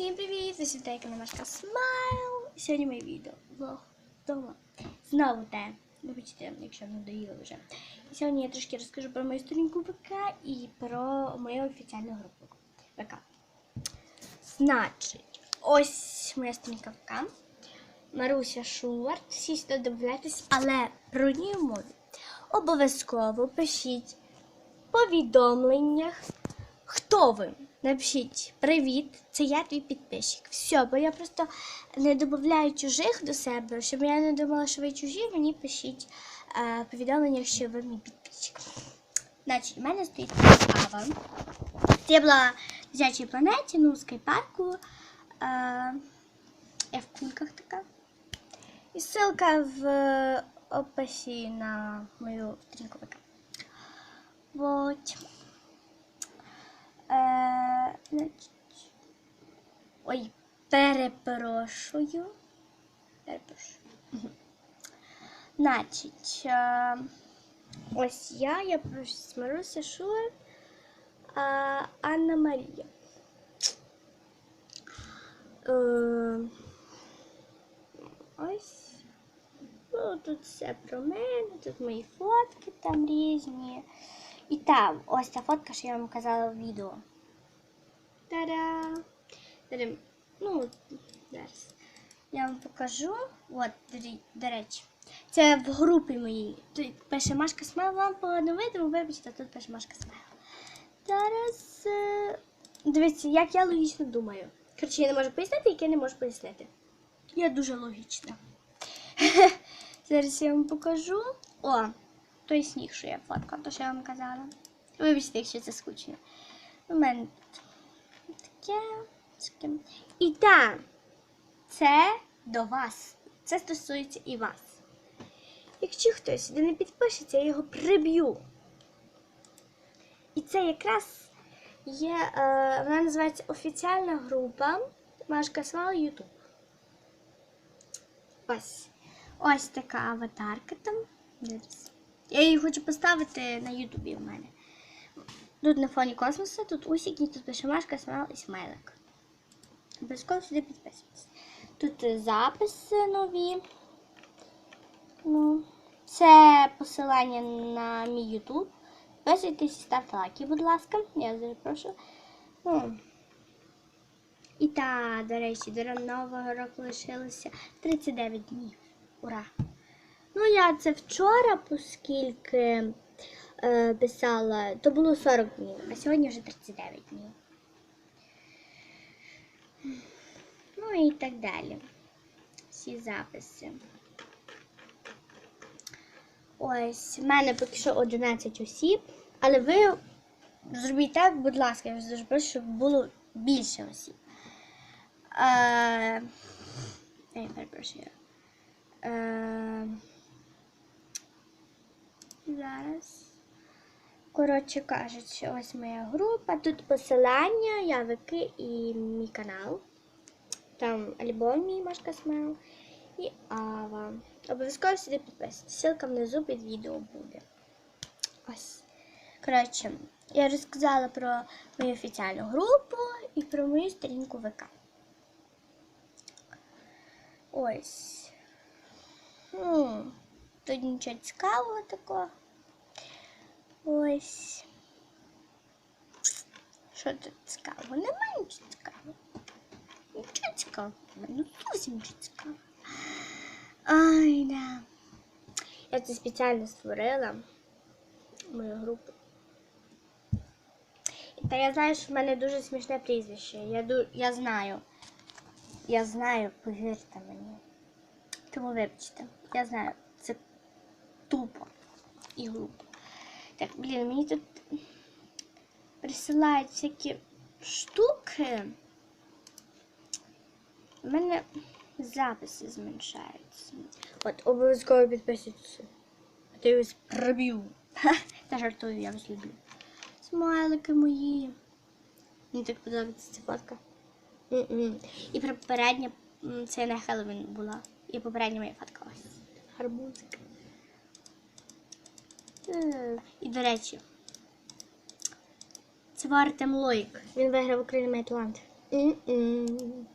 Всім привіт! Ви світейка Машка Смайл. Сьогодні моє відео влог вдома. Знову те. Вибачте, якщо надоїло вже. І сьогодні я трошки розкажу про мою сторінку ВК і про мою офіційну групу ВК. Значить, ось моя сторінка ВК. Маруся Шулар. Всі сюди додавайтесь, але про ній мові. Обов'язково пишіть в повідомленнях, хто ви. Напишіть привіт, це я твій підписчик. Все, бо я просто не додаю чужих до себе, щоб я не думала, що ви чужі, мені пишіть е, повідомлення, що ви мій підписчик. Значить, у мене стоїть Ава. Це я була в дитячій планеті, ну, в скайпарку. Е, я в кульках така. І ссылка в описі на мою сторінку ВК. Вот. Е, значить, ой, перепрошую. Перепрошую. Значить, е, ось я, я Маруся Шулер, а Анна Марія. Е, ось. Ну, тут все про мене, тут мої фотки там різні. І там ось ця фотка, що я вам казала в відео. Та-да! Ну, зараз. Я вам покажу. От, до речі. Це в групі моїй. Тут пише Машка Смайл, вам погано видимо, вибачте, тут пише Машка Смайл. Зараз. е, Дивіться, як я логічно думаю. Коротше, я не можу пояснити, яке не можу пояснити. Я дуже логічна. Зараз я вам покажу. О, той сніг, що я фоткала, то що я вам казала. Вибачте, якщо це скучно. У мене таке. Таке. І так, це до вас. Це стосується і вас. Якщо хтось сюди не підпишеться, я його приб'ю. І це якраз є, е, вона називається офіціальна група Машка Свал Ютуб. Ось. Ось така аватарка там. Я її хочу поставити на Ютубі в мене. Тут на фоні космосу, тут усики, тут пише Машка, Смайл і смайлик. Обов'язково сюди підписуйтесь. Тут записи нові. Ну, це посилання на мій Ютуб. Підписуйтесь ставте лайки, будь ласка. Я прошу. Ну. І та, до речі, до нового року лишилося 39 днів. Ура! Ну, я це вчора, оскільки е, писала, то було 40 днів, а сьогодні вже 39 днів. І так далі. Всі записи. Ось, в мене поки що 11 осіб, але ви зробіть так, будь ласка, я дуже щоб було більше осіб. Е, перепрошую. Е, зараз. Коротше кажучи, ось моя група. Тут посилання, явики і мій канал. Там альбом мій Машка Смайл і Ава. Обов'язково сюди підписуйтесь. Ссылка внизу під відео буде. Ось. Коротше, я розказала про мою офіціальну групу і про мою сторінку ВК. Ось. Ну, тут нічого цікавого такого. Ось. Що тут цікавого? Немає нічого цікавого. Нічого. Ну, зовсім нічого. Ай, да. Я це спеціально створила мою групу. Та я знаю, що в мене дуже смішне прізвище. Я, ду... я знаю. Я знаю, повірте мені. Тому вибачте. Я знаю, це тупо і глупо. Так, блін, мені тут присилають всякі штуки. У мене записи зменшаються. От, обов'язково підписуйтесь. А то я вас проб'ю. Та жартую, я вас люблю. Смайлики мої. Мені так подобається ця фотка. І попередня це на Хеллоуін була. І попередня моя фотка ось. Гарбузик. Е, І до речі, це Артем Лоїк. Він виграв має талант. М-м.